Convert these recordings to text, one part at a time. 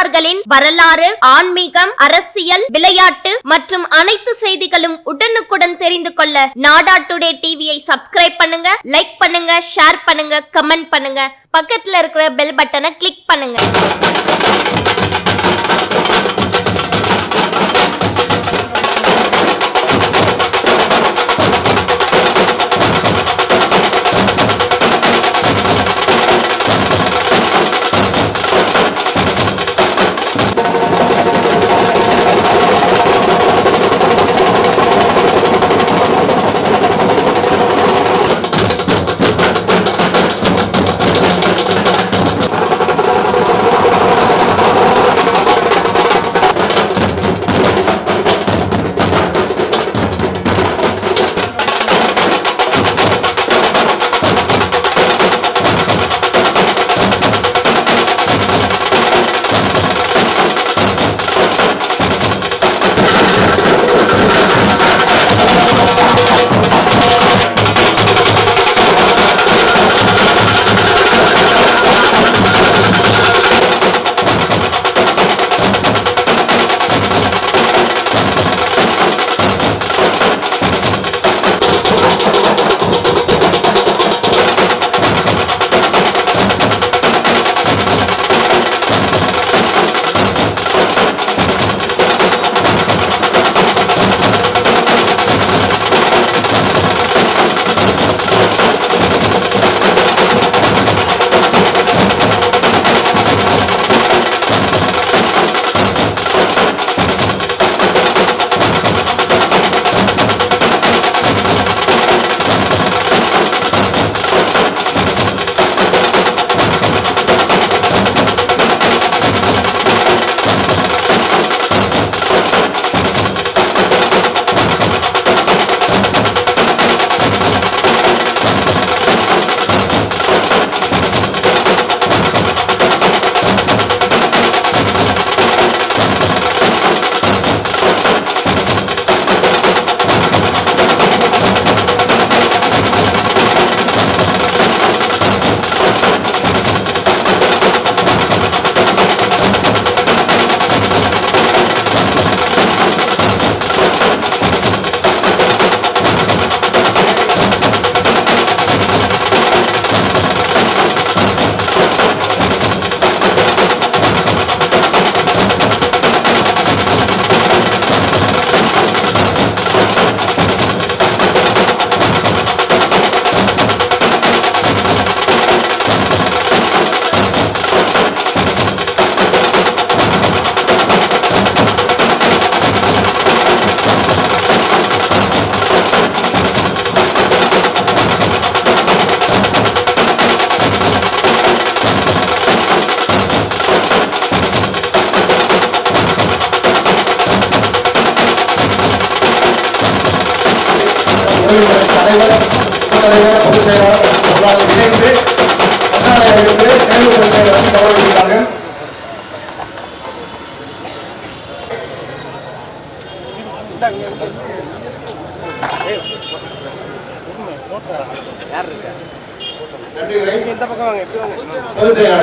நாடார்களின் வரலாறு ஆன்மீகம் அரசியல் விளையாட்டு மற்றும் அனைத்து செய்திகளும் உடனுக்குடன் தெரிந்து கொள்ள நாடா டுடே டிவியை சப்ஸ்கிரைப் பண்ணுங்க லைக் பண்ணுங்க ஷேர் பண்ணுங்க கமெண்ட் பண்ணுங்க. பக்கத்துல இருக்கிற பெல் பட்டனை கிளிக் பண்ணுங்க.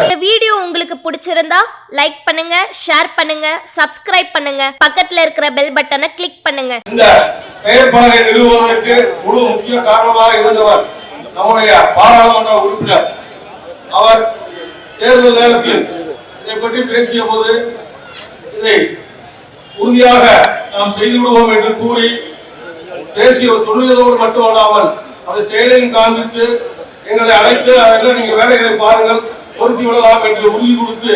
இந்த வீடியோ உங்களுக்கு பிடிச்சிருந்தா லைக் பண்ணுங்க ஷேர் பண்ணுங்க சப்ஸ்கிரைப் பண்ணுங்க. பக்கத்துல இருக்கிற பெல் பட்டனை கிளிக் பண்ணுங்க. இந்த பெயர் பலகை நிறுவுவதற்கு முழு முக்கிய காரணமாக இருந்தவர் நம்முடைய பாராளுமன்ற உறுப்பினர். அவர் தேர்தல் நேரத்தில் இதை பற்றி பேசிய போது இதை உறுதியாக நாம் செய்து விடுவோம் என்று கூறி பேசிய சொல்லுவதோடு மட்டுமல்லாமல் அதை செயலையும் காண்பித்து எங்களை அழைத்து அதெல்லாம் நீங்க வேலைகளை பாருங்கள் பொருத்தி விடலாம் என்று உறுதி கொடுத்து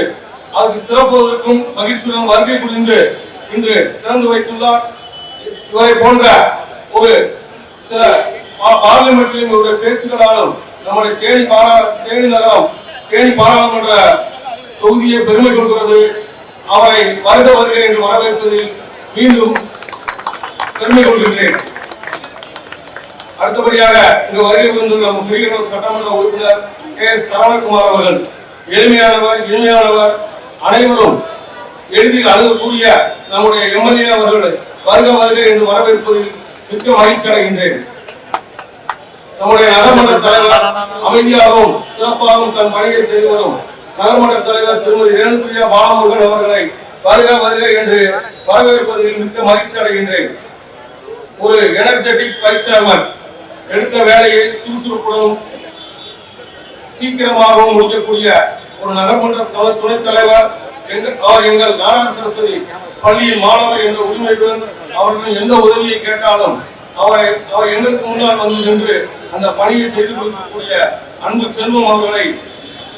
அதுக்கு திறப்பதற்கும் மகிழ்ச்சியுடன் வருகை புரிந்து இன்று திறந்து வைத்துள்ளார். இவரை போன்ற ஒரு சில பா- இவருடைய பேச்சுகளாலும் நம்முடைய தேனி பாரா தேனி நகரம் தேனி பாராளுமன்ற தொகுதியை பெருமை கொள்கிறது. அவரை வருக வருக என்று வரவேற்பதில் மீண்டும் பெருமை கொள்கின்றேன். அடுத்தபடியாக இங்கு வருகை புரிந்துள்ள நம்ம சட்டமன்ற உறுப்பினர் கே எஸ் சரவணகுமார் அவர்கள் எளிமையானவர் இனிமையானவர் அனைவரும் எளிதில் அணுகக்கூடிய நம்முடைய எம்எல்ஏ அவர்கள் வருக வருக என்று வரவேற்பதில் மிக்க மகிழ்ச்சி அடைகின்றேன் நம்முடைய நகர்மன்ற தலைவர் அமைதியாகவும் சிறப்பாகவும் தன் பணியை செய்து வரும். நகர்மன்ற தலைவர் திருமதி ரேணுபிரியா பாலமுருகன் அவர்களை வருக வருக என்று வரவேற்பதில் மிக்க மகிழ்ச்சி அடைகின்றேன். ஒரு எனர்ஜெட்டிக் வைஸ் சேர்மன் எடுத்த வேலையை சுறுசுறுப்புடன் சீக்கிரமாகவும் முடிக்கக்கூடிய ஒரு நகர்மன்ற துணை- துணைத் தலைவர் அவர் எங்கள் நாராயண சரஸ்வதி பள்ளியின் மாணவர் என்ற உரிமையுடன் அவர்களிடம் எந்த உதவியை கேட்டாலும் அவரை அவர் எங்களுக்கு முன்னால் வந்து நின்று அந்த பணியை செய்து கொடுக்கக்கூடிய அன்பு செல்வம் அவர்களை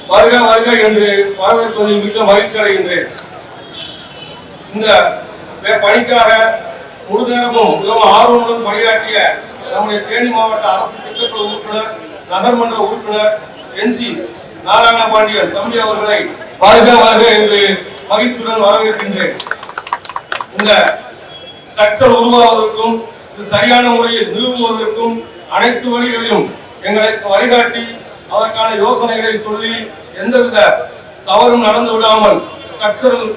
வருக வருக என்று வரவேற்பதில் மிக்க மகிழ்ச்சி அடைகின்றேன். இந்த வே- பணிக்காக முழு நேரமும் மிகவும் ஆர்வமுடன் பணியாற்றிய நம்முடைய தேனி மாவட்ட அரசு திட்டக்குழு உறுப்பினர் நகர்மன்ற உறுப்பினர் என்சி நாராயண பாண்டியன் தம்பி அவர்களை வருக வருக என்று மகிழ்ச்சியுடன் வரவேற்கின்றேன். இந்த ஸ்ட்ரக்சர் உருவாவதற்கும் இது சரியான முறையில் நிறுவுவதற்கும் அனைத்து வழிகளையும் எங்களை வழிகாட்டி அதற்கான யோசனைகளை சொல்லி எந்தவித தவறும் நடந்து விடாமல் ஸ்ட்ரக்சரல்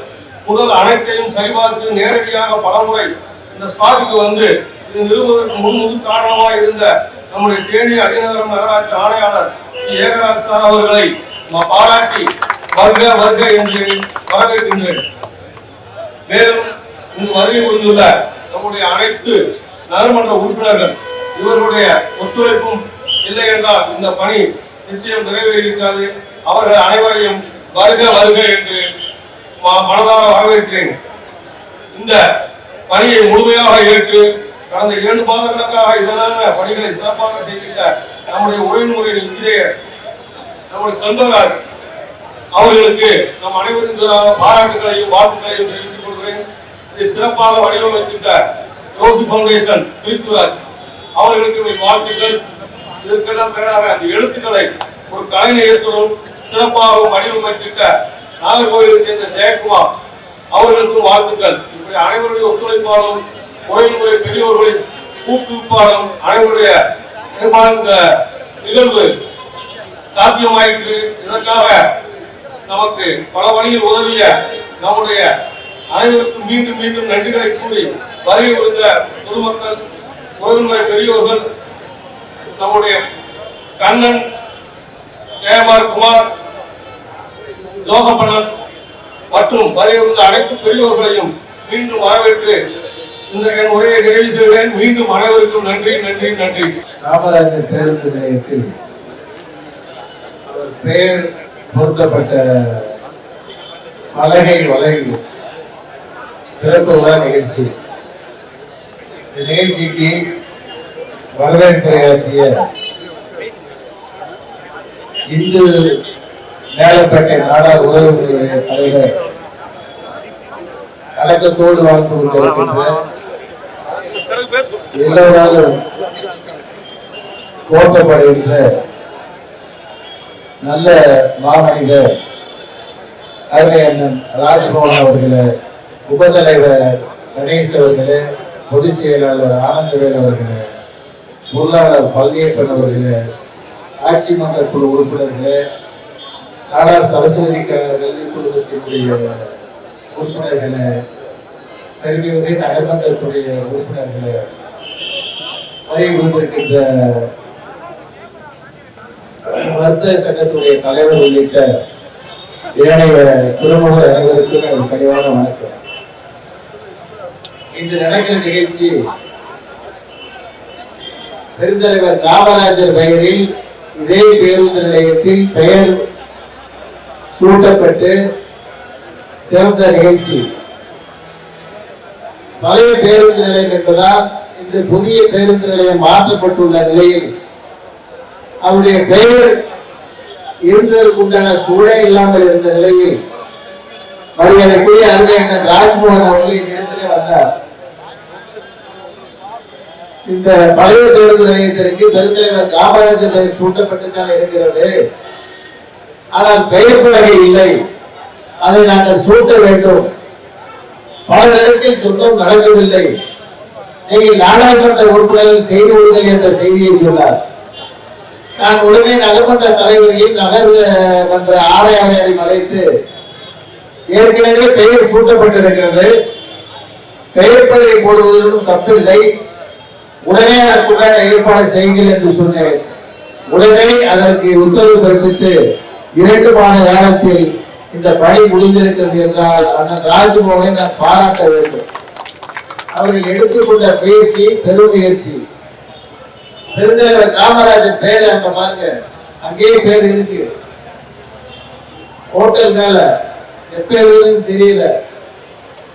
முதல் அனைத்தையும் சரிபார்த்து நேரடியாக பலமுறை இந்த ஸ்பாட்டுக்கு வந்து இது நிறுவுவதற்கு முன்முது காரணமாக இருந்த நம்முடைய தேனி அடிநகரம் நகராட்சி ஆணையாளர் ஏகராஜ் சார் அவர்களை பாராட்டி வருக வருக என்று வரவேற்கின்றேன். மேலும் இங்கு வருகை புரிந்துள்ள நம்முடைய அனைத்து நகர்மன்ற உறுப்பினர்கள் இவர்களுடைய ஒத்துழைப்பும் இல்லை என்றால் இந்த பணி நிச்சயம் நிறைவேறியிருக்காது. அவர்கள் அனைவரையும் வருக வருக என்று ம- மனதார வரவேற்கிறேன். இந்த பணியை முழுமையாக ஏற்று கடந்த இரண்டு மாத கணக்காக இதனான பணிகளை சிறப்பாக செய்திருக்க நம்முடைய உரைமுறை இன்ஜினியர் நம்முடைய செல்வராஜ் அவர்களுக்கு நம் அனைவரின் பாராட்டுகளையும் வாழ்த்துக்களையும் தெரிவித்துக் கொள்கிறேன். இதை சிறப்பாக வடிவமைத்திட்ட யோகி ஃபவுண்டேஷன் பிரித்துராஜ் அவர்களுக்கு வாழ்த்துக்கள். இதற்கெல்லாம் மேலாக அந்த எழுத்துக்களை ஒரு கலைநயத்துடன் சிறப்பாக வடிவமைத்திருக்க நாகர்கோவிலை சேர்ந்த ஜெயக்குமார் அவர்களுக்கும் வாழ்த்துக்கள். இப்படி அனைவருடைய ஒத்துழைப்பாலும் உரைமுறை பெரியோர்களின் ஊக்குவிப்பாலும் அனைவருடைய இந்த நிகழ்வு சாத்தியமாயிற்று. இதற்காக நமக்கு பல வழியில் உதவிய நம்முடைய அனைவருக்கும் மீண்டும் மீண்டும் நன்றிகளை கூறி வருகை புரிந்த பொதுமக்கள் உறவுமுறை பெரியோர்கள் நம்முடைய கண்ணன் ஜெயமார் குமார் ஜோசப்பண்ணன் மற்றும் வருகை அனைத்து பெரியோர்களையும் மீண்டும் வரவேற்று இந்த என் உரையை நிறைவு செய்கிறேன். மீண்டும் அனைவருக்கும் நன்றி நன்றி நன்றி. காமராஜர் பேருந்து நிலையத்தில் அவர் பெயர் பொருத்தப்பட்ட பலகை வளைவு திறப்பு விழா நிகழ்ச்சி. இந்த நிகழ்ச்சிக்கு வரவேற்புரையாற்றிய இந்து மேலப்பேட்டை நாடா உறவுகளுடைய தலைவர் அடக்கத்தோடு வாழ்ந்து கொண்டிருக்கின்ற எல்லோராலும் போற்றப்படுகின்ற நல்ல மாமனிதர் அருமை அண்ணன் ராஜ்மோகன் அவர்களே உபதலைவர் கணேஷ் அவர்களே பொதுச் செயலாளர் ஆனந்தவேல் அவர்களே பொருளாளர் பழனியப்பன் அவர்களே ஆட்சி மன்ற குழு உறுப்பினர்களே நாடா சரஸ்வதி க- கல்வி குழுமத்தினுடைய உறுப்பினர்களே தெரிவிவதை நகர்மன்றத்துடைய உறுப்பினர்களே வரை விழுந்திருக்கின்ற வர்த்தக சங்கத்துடைய தலைவர் உள்ளிட்ட ஏனைய குடும்பங்கள் அனைவருக்கும் எனது கனிவான வணக்கம். இன்று நடக்கிற நிகழ்ச்சி பெருந்தலைவர் காமராஜர் பெயரில் இதே பேருந்து நிலையத்தில் பெயர் சூட்டப்பட்டு திறந்த நிகழ்ச்சி. பழைய பேருந்து நிலையம் என்பதால் இன்று புதிய பேருந்து நிலையம் மாற்றப்பட்டுள்ள நிலையில் அவருடைய பெயர் இருந்ததற்கு உண்டான சூழல் இல்லாமல் இருந்த நிலையில் மரியாதைக்குரிய அருமை ராஜ்மோகன் அவர்கள் என்னிடத்திலே வந்தார். இந்த பழைய பேருந்து நிலையத்திற்கு பெருந்தலைவர் காமராஜர் பெயர் சூட்டப்பட்டுத்தான் இருக்கிறது. ஆனால் பெயர் பலகை இல்லை. அதை நாங்கள் சூட்ட வேண்டும். பல இடத்தில் சொந்தம் நடக்கவில்லை. நீங்கள் நாடாளுமன்ற உறுப்பினர்கள் செய்து விடுங்கள் என்ற செய்தியை சொன்னார். நான் உடனே நகர்மன்ற தலைவரையும் நகர்மன்ற ஆணையாளரையும் அழைத்து ஏற்கனவே பெயர் சூட்டப்பட்டிருக்கிறது. பெயர் பலகை போடுவதற்கும் தப்பில்லை. உடனே அதற்குண்டான ஏற்பாடு செய்யுங்கள் என்று சொன்னேன். உடனே அதற்கு உத்தரவு பிறப்பித்து இரண்டு மாத காலத்தில் இந்த பணி முடிந்திருக்கிறது என்றால் அண்ணன் ராஜ்மோகனை நான் பாராட்ட வேண்டும். அவர்கள் எடுத்துக்கொண்ட பயிற்சி பெருமுயற்சி பெருந்தலைவர் காமராஜர் பேர் அங்க பாருங்க. அங்கேயே பேர் இருக்கு. ஹோட்டல் மேல எப்ப எழுதுன்னு தெரியல.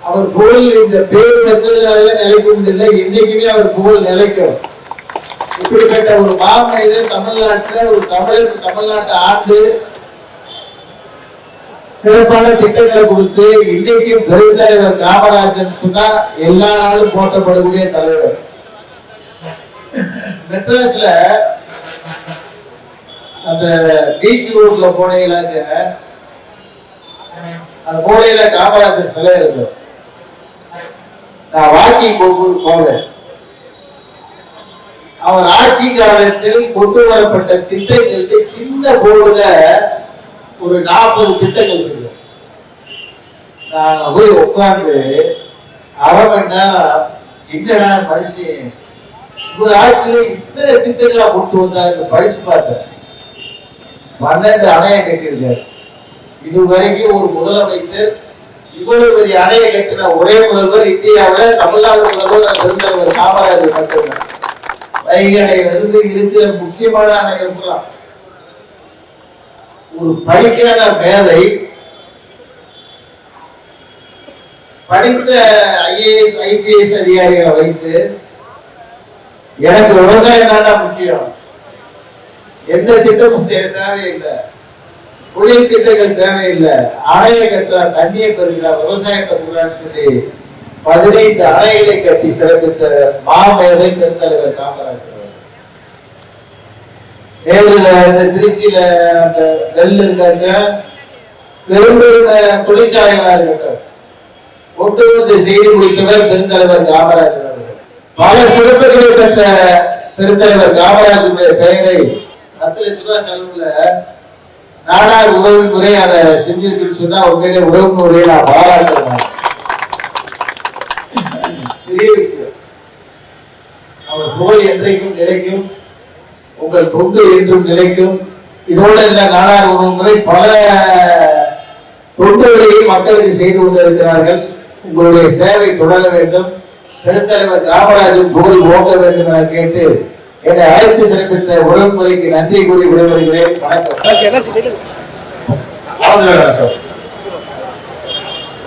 அவர் புகழ் இந்த பேர் வச்சதுனாலே நிலைக்க முடியல. என்னைக்குமே அவர் புகழ் நிலைக்கும். இப்படிப்பட்ட ஒரு மாமனிதர் தமிழ்நாட்டுல ஒரு தமிழர் தமிழ்நாட்டை ஆண்டு சிறப்பான திட்டங்களை கொடுத்து இன்றைக்கும் பெருந்தலைவர் காமராஜன் சொன்னா எல்லா நாளும் போற்றப்படக்கூடிய தலைவர். மெட்ராஸ்ல அந்த பீச் ரோட்ல போனீங்களாங்க அந்த மூலையில காமராஜர் சிலை இருக்கும் நான் வாக்கிங் போகும்போது போவேன் அவர் ஆட்சி காலத்தில் கொண்டு வரப்பட்ட திட்டங்களுக்கு சின்ன போர்டுல ஒரு நாற்பது திட்டங்கள் இருக்கு. நான் போய் உட்கார்ந்து அரை என்னடா மனுஷன் ஒரு ஆட்சியில இத்தனை திட்டங்களா கொண்டு வந்தாரு? படிச்சு பார்த்தேன் பன்னெண்டு அணையை கட்டியிருக்காரு. இதுவரைக்கும் ஒரு முதலமைச்சர் இவ்வளவு பெரிய அணையை கட்டின ஒரே முதல்வர் இந்தியாவில் தமிழ்நாடு முதல்வர் பெருந்தலைவர் காமராஜர் மட்டும்தான். வைகணையில இருந்து இருக்கிற முக்கியமான அணைகள் பூரா ஒரு படிக்காத மேதை படித்த ஐஏஎஸ் ஐபிஎஸ் அதிகாரிகளை வைத்து எனக்கு விவசாயம் தாண்டா முக்கியம். எந்த திட்டமும் தேவையில்லை. குளிர் திட்டங்கள் தேவையில்லை. அணையை கட்டுறா தண்ணியை பெறுகிறா விவசாயத்தை கொடுறான்னு சொல்லி பதினைந்து அணைகளை கட்டி சிறப்பித்த மாமேதை பெருந்தலைவர் காமராஜர் நேரில் இந்த திருச்சியில அந்த நெல் இருக்காங்க. பெரும் தொழிற்சாலைகளா இருக்கட்டும். ஒட்டுமொத்த செய்தி செய்து முடித்தவர் பெருந்தலைவர் காமராஜர் அவர்கள். பல சிறப்புகளை பெற்ற பெருந்தலைவர் காமராஜருடைய பெயரை பத்து லட்ச ரூபாய் செலவுல நாடார் உறவு முறை அதை செஞ்சிருக்குன்னு சொன்னா உண்மையிலே உறவு முறையை நான் பாராட்டுறேன். பெரிய விஷயம். அவர் புகழ் என்றைக்கும் நிலைக்கும் உங்கள் தொண்டு என்றும் நிலைக்கும் இதோட இந்த நாடார் உறவு முறை பல தொண்டுகளையும் மக்களுக்கு செய்து கொண்டிருக்கிறார்கள். உங்களுடைய சேவை தொடர வேண்டும். பெருந்தலைவர் காமராஜன் புகழ் ஓங்க வேண்டும் என கேட்டு என்னை அழைத்து சிறப்பித்த உறவுமுறைக்கு நன்றி கூறி விடைபெறுகிறேன். வணக்கம்.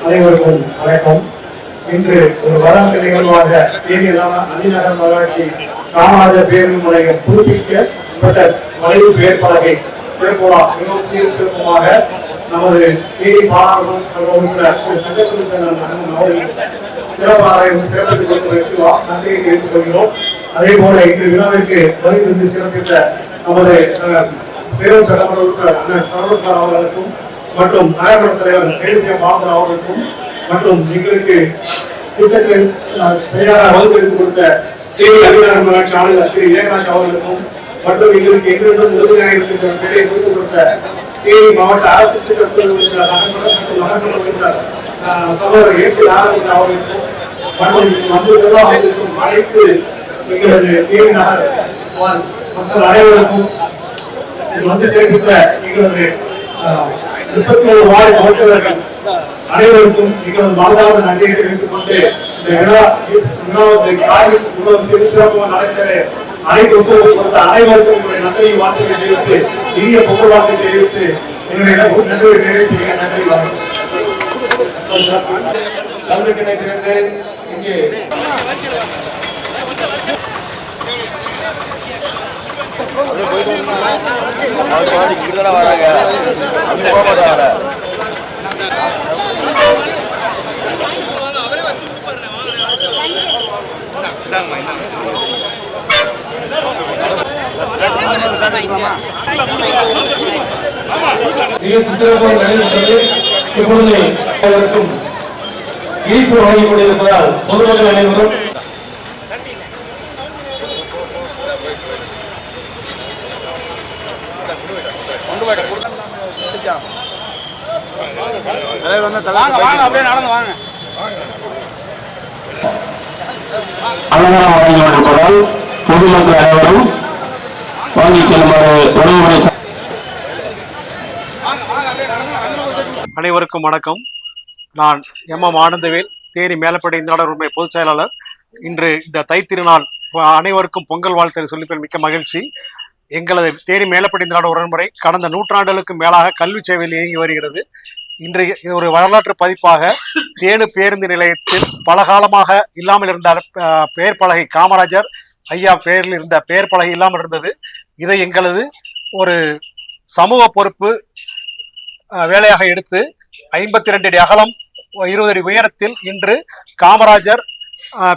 அனைவருக்கும் வணக்கம். இன்று ஒரு வரலாற்று நிகழ்வாக தேனியிலான அணிநகர் நகராட்சி காமராஜர் பேருந்து நிலையம் புதுப்பிக்கப்பட்ட வளைவு பெயர் பலகை திருப்பூரா மிகவும் சீரும் சிறப்புமாக நமது தேனி பாராளுமன்ற உறுப்பினர் திரு தங்கச்சுந்தரன் அண்ணன் அவர்கள் சிறப்பாக சிறப்பித்துக் கொடுத்ததற்கு நன்றியை தெரிவித்துக் கொள்கிறோம். அதே போல இன்று விழாவிற்கு வருகை தந்து சிறப்பித்த நமது பேரூர் சட்டமன்ற உறுப்பினர் அண்ணன் சரவணகுமார் அவர்களுக்கும் மற்றும் நகர்மன்ற தலைவர் கேள்வி மாமன் அவர்களுக்கும் மற்றும் எங்களுக்கு திட்டங்களை அஹ், சரியாக வகுப்பெடுத்து கொடுத்த தேவி அலுவலர் நகராட்சி ஆளுநர் திரு ஏகராஜ் அவர்களுக்கும் மற்றும் எங்களுக்கு என்றென்றும் உறுதியாக இருக்கின்ற வேலையை கொடுத்து கொடுத்த தேனி மாவட்ட அரசு திட்டக்குழு உறுப்பினர் நகர்மன்ற மற்றும் நகர்மன்ற உறுப்பினர் சகோதரர் ஏசி நாராயணன் அவர்களுக்கும் மற்றும் மந்திரிகளெல்லாம் நிர்வாகத்திற்கும் அனைத்து எங்களது தேனி நகர் மக்கள் அனைவருக்கும் வந்து சேர்ப்பித்த எங்களது முப்பத்தி ஒரு வார்டு கவுன்சிலர்கள் அனைவருக்கும் எங்களது மனதார்ந்த நன்றியை தெரிவித்துக் கொண்டு இந்த விழா விழாவை காரியம் இவ்வளவு சிறு சிறப்பாக நடக்கிற அனைத்து ஒத்துழைப்பு கொடுத்த அனைவருக்கும் உங்களுடைய நன்றியை வாழ்த்துக்களை தெரிவித்து இனிய புகழ் வாழ்த்தை தெரிவித்து என்னுடைய நன்றியை நிறைவு செய்ய நன்றி வணக்கம். கல்வெட்டினை திறந்து இங்கே வராங்க நிகழ்ச்சி சிறப்பாக நடைபெற்றது. இப்பொழுது அவருக்கும் இனிப்பு வழங்கிக் கொண்டிருப்பதால் பொதுமக்கள் அனைவரும் வாங்க வாங்க அப்படியே நடந்து பொதுமக்கள் அனைவரும் வாங்கி செல்லுமாறு உணவுமுறை அனைவருக்கும் வணக்கம். நான் எம் எம் ஆனந்தவேல் தேனி மேலப்படை இந்தாளர் உரிமை பொதுச் செயலாளர். இன்று இந்த தை திருநாள் ப- அனைவருக்கும் பொங்கல் வாழ்த்து சொல்லிப்பேன் மிக்க மகிழ்ச்சி. எங்களது தேனி மேலப்படை உடன்முறை கடந்த நூற்றாண்டுகளுக்கு மேலாக கல்வி சேவையில் இயங்கி வருகிறது. இன்றைய இது ஒரு வரலாற்று பதிப்பாக தேனு பேருந்து நிலையத்தில் பல காலமாக இல்லாமல் இருந்த பெயர் பலகை காமராஜர் ஐயா பெயரில் இருந்த பெயர் பலகை இல்லாமல் இருந்தது. இதை எங்களது ஒரு சமூக பொறுப்பு வேலையாக எடுத்து ஐம்பத்தி ரெண்டு அடி அகலம் இருபது அடி உயரத்தில் இன்று காமராஜர்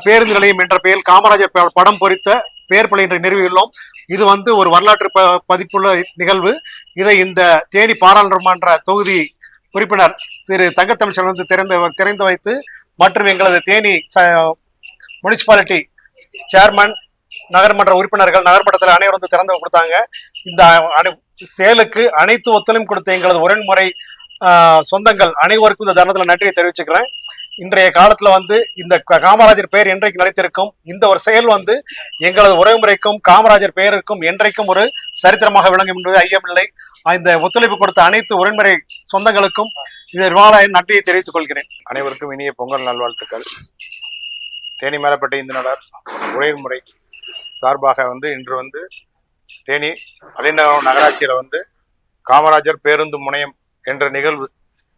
பேருந்து நிலையம் என்ற பெயரில் காமராஜர் படம் பொறித்த பெயர் பலகை இன்று நிறுவியுள்ளோம். இது வந்து ஒரு வரலாற்று ப- பதிப்புள்ள நிகழ்வு. இதை இந்த தேனி பாராளுமன்ற தொகுதி உறுப்பினர் திரு தங்கத்தமிழ்ச்சன் வந்து திறந்து திறந்து வைத்து மற்றும் எங்களது தேனி முனிசிபாலிட்டி சேர்மன் நகர்மன்ற உறுப்பினர்கள் நகர்மன்றத்தில் அனைவரும் வந்து திறந்து கொடுத்தாங்க. இந்த அனை- செயலுக்கு அனைத்து ஒத்துழைப்பு கொடுத்த எங்களது உரன்முறை சொந்தங்கள் அனைவருக்கும் இந்த தருணத்தில் நன்றியை தெரிவிச்சுக்கிறேன். இன்றைய காலத்துல வந்து இந்த காமராஜர் பெயர் என்றைக்கு நிலைத்திருக்கும். இந்த ஒரு செயல் வந்து எங்களது உறவுமுறைக்கும் காமராஜர் பெயருக்கும் என்றைக்கும் ஒரு சரித்திரமாக விளங்கும் என்பது ஐயமில்லை. இந்த ஒத்துழைப்பு கொடுத்த அனைத்து உறவுமுறை சொந்தங்களுக்கும் இந்த நன்றியை தெரிவித்துக் கொள்கிறேன். அனைவருக்கும் இனிய பொங்கல் நல்வாழ்த்துக்கள். தேனி மேலப்பட்ட இந்து உறவுமுறை சார்பாக வந்து இன்று வந்து தேனி அலைநகரம் நகராட்சியில் வந்து காமராஜர் பேருந்து முனையம் என்ற நிகழ்வு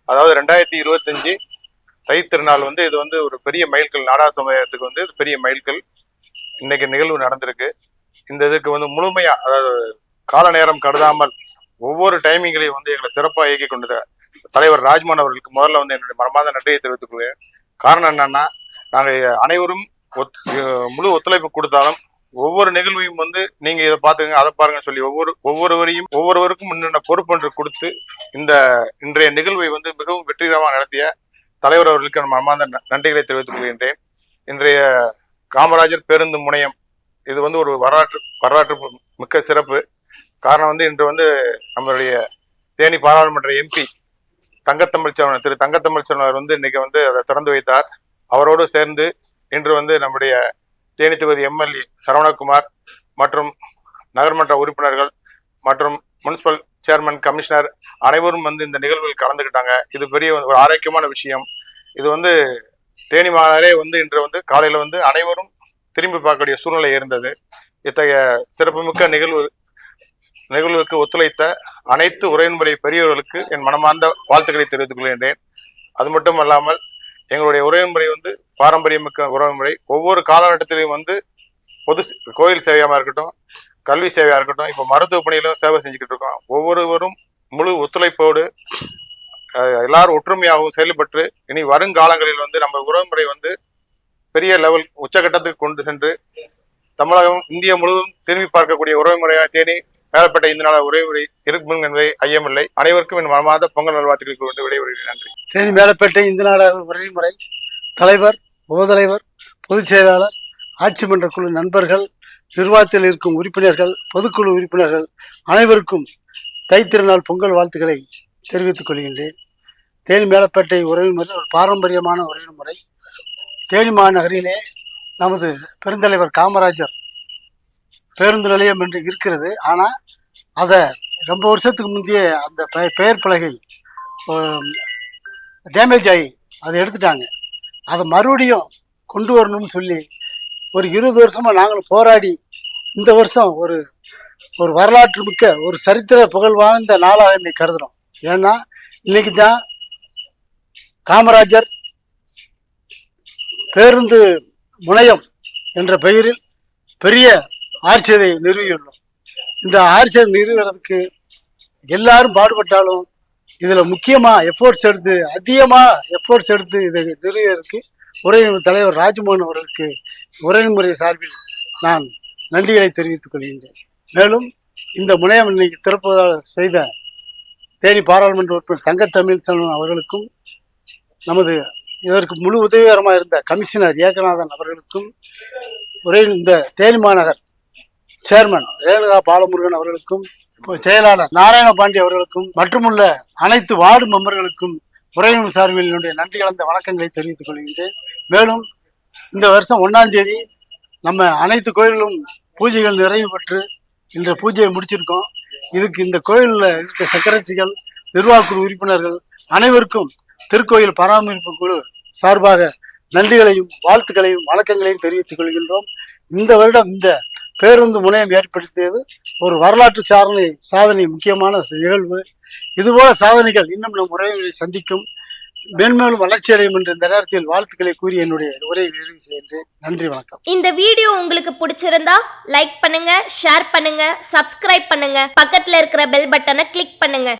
அதாவது ரெண்டாயிரத்தி இருபத்தஞ்சு தை திருநாள் வந்து இது வந்து ஒரு பெரிய மைல்கல். நாடா சமயத்துக்கு வந்து இது பெரிய மைல்கல். இன்னைக்கு நிகழ்வு நடந்திருக்கு. இந்த இதுக்கு வந்து முழுமையா அதாவது கால நேரம் கருதாமல் ஒவ்வொரு டைமிங்களையும் வந்து எங்களை சிறப்பாக இயக்கி கொண்டது தலைவர் ராஜ்மோகன் அவர்களுக்கு முதல்ல வந்து என்னுடைய மரமாத நன்றியை தெரிவித்துக் காரணம் என்னன்னா நாங்கள் அனைவரும் ஒத்- முழு ஒத்துழைப்பு கொடுத்தாலும் ஒவ்வொரு நிகழ்வையும் வந்து நீங்க இதை பாத்துங்க அதை பாருங்க சொல்லி ஒவ்வொரு ஒவ்வொருவரையும் ஒவ்வொருவருக்கும் இன்னென்ன பொறுப்பு என்று கொடுத்து இந்த இன்றைய நிகழ்வை வந்து மிகவும் வெற்றிகரமாக நடத்திய தலைவர் அவர்களுக்கு நான் நன்றிகளை தெரிவித்துக் கொள்கின்றேன். இன்றைய காமராஜர் பேருந்து முனையம் இது வந்து ஒரு வரலாற்று வரலாற்று மிக்க சிறப்பு. காரணம் வந்து இன்று வந்து நம்மளுடைய தேனி பாராளுமன்ற எம்பி தங்கத்தமிழ்ச்செல்வன் திரு தங்கத்தமிழ் வந்து இன்னைக்கு வந்து அதை திறந்து வைத்தார். அவரோடு சேர்ந்து இன்று வந்து நம்முடைய தேனி தொகுதி எம்எல்ஏ சரவணகுமார் மற்றும் நகர்மன்ற உறுப்பினர்கள் மற்றும் முனிசிபல் சேர்மன் கமிஷனர் அனைவரும் வந்து இந்த நிகழ்வில் கலந்துக்கிட்டாங்க இது பெரிய ஒரு ஆரோக்கியமான விஷயம். இது வந்து தேனி மாநகரே வந்து இன்று வந்து காலையில வந்து அனைவரும் திரும்பி பார்க்கக்கூடிய சூழ்நிலை இருந்தது. இத்தகைய சிறப்புமிக்க நிகழ்வு நிகழ்வுக்கு ஒத்துழைத்த அனைத்து உரைமுறை பெரியவர்களுக்கு என் மனமார்ந்த வாழ்த்துக்களை தெரிவித்துக் கொள்கின்றேன். அது மட்டும் அல்லாமல் எங்களுடைய உறவின்முறை வந்து பாரம்பரியமிக்க உறவுமுறை ஒவ்வொரு காலகட்டத்திலையும் வந்து பொது சே- கோயில் சேவையாக இருக்கட்டும் கல்வி சேவையாக இருக்கட்டும் இப்போ மருத்துவ பணியிலும் சேவை செஞ்சுக்கிட்டு இருக்கோம். ஒவ்வொருவரும் முழு ஒத்துழைப்போடு எல்லாரும் ஒற்றுமையாகவும் செயல்பட்டு இனி வருங்காலங்களில் வந்து நம்ம உறவுமுறை வந்து பெரிய லெவல் உச்சகட்டத்துக்கு கொண்டு சென்று தமிழகம் இந்தியா முழுவதும் திரும்பி பார்க்கக்கூடிய உறவுமுறையாக தேடி மேலப்பட்ட இந்த நாள உறவுமுறை இருக்கும் என்பதை ஐயமில்லை. அனைவருக்கும் என் மனமாத பொங்கல் நல்வாழ்த்துக்களை கொண்டு விடைபெறுகிறேன். நன்றி. தேனி மேலப்பேட்டை இந்த நாடார் உறவுமுறை தலைவர் உபதலைவர் பொதுச் செயலாளர் ஆட்சி மன்ற குழு நண்பர்கள் நிர்வாகத்தில் இருக்கும் உறுப்பினர்கள் பொதுக்குழு உறுப்பினர்கள் அனைவருக்கும் தைத்திருநாள் பொங்கல் வாழ்த்துக்களை தெரிவித்துக் கொள்கின்றேன். தேனி மேலப்பேட்டை உறவுமுறை ஒரு பாரம்பரியமான உறவுமுறை தேனி மாநகரிலே நமது பெருந்தலைவர் காமராஜர் பேருந்து நிலையம் என்று இருக்கிறது. ஆனால் அதை ரொம்ப வருஷத்துக்கு முந்தைய அந்த பெ- பெயர் பலகை டேமேஜ் ஆகி அதை எடுத்துட்டாங்க. அதை மறுபடியும் கொண்டு வரணும்னு சொல்லி ஒரு இருபது வருஷமாக நாங்களும் போராடி இந்த வருஷம் ஒரு ஒரு வரலாற்று மிக்க ஒரு சரித்திர புகழ் வாய்ந்த நாளாக இன்னைக்கு கருதுகிறோம் ஏன்னா இன்னைக்கு தான் காமராஜர் பேருந்து முனையம் என்ற பெயரில் பெரிய ஆட்சியதை நிறுவியுள்ளோம். இந்த ஆட்சியை நிறுவுறதுக்கு எல்லாரும் பாடுபட்டாலும் இதில் முக்கியமாக எஃபோர்ட்ஸ் எடுத்து அதிகமாக எஃபோர்ட்ஸ் எடுத்து இதை நிறுவியதற்கு உரை தலைவர் ராஜ்மோகன் அவர்களுக்கு முறை சார்பில் நான் நன்றிகளை தெரிவித்துக் கொள்கின்றேன். மேலும் இந்த முனையம் இன்னைக்கு திறப்பதாக செய்த தேனி பாராளுமன்ற உறுப்பினர் தங்கத்தமிழ் செல்வன் அவர்களுக்கும் நமது இதற்கு முழு உதவிகரமாக இருந்த கமிஷனர் ஏகநாதன் அவர்களுக்கும் ஒரே இந்த தேனி மாநகர் சேர்மன் ரேணுகா பாலமுருகன் அவர்களுக்கும் செயலாளர் நாராயண பாண்டி அவர்களுக்கும் மற்றுமுள்ள அனைத்து வார்டு மெம்பர்களுக்கும் உரையின் சார்பில் என்னுடைய நன்றி கலந்த வணக்கங்களை தெரிவித்துக் கொள்கின்றேன். மேலும் இந்த வருஷம் ஒன்றாம் தேதி நம்ம அனைத்து கோயிலும் பூஜைகள் நிறைவு பெற்று இன்று பூஜையை முடிச்சிருக்கோம். இதுக்கு இந்த கோயிலில் இருக்க செக்ரட்டரிகள் நிர்வாகக்குழு உறுப்பினர்கள் அனைவருக்கும் திருக்கோயில் பராமரிப்பு குழு சார்பாக நன்றிகளையும் வாழ்த்துக்களையும் வணக்கங்களையும் தெரிவித்துக் கொள்கின்றோம். இந்த வருடம் இந்த பேருந்து முனையம் ஏற்படுத்தியது ஒரு வரலாற்று சாதனை சாதனை முக்கியமான நிகழ்வு. இதுபோல சாதனைகள் இன்னும் நம் உறவுகளை சந்திக்கும். மேன்மேலும் வளர்ச்சி அடையும் என்ற இந்த நேரத்தில் வாழ்த்துக்களை கூறி என்னுடைய உரையை நிறைவு செய்கின்றேன். நன்றி வணக்கம். இந்த வீடியோ உங்களுக்கு பிடிச்சிருந்தா லைக் பண்ணுங்க ஷேர் பண்ணுங்க சப்ஸ்கிரைப் பண்ணுங்க. பக்கத்துல இருக்கிற பெல் பட்டனை கிளிக் பண்ணுங்க.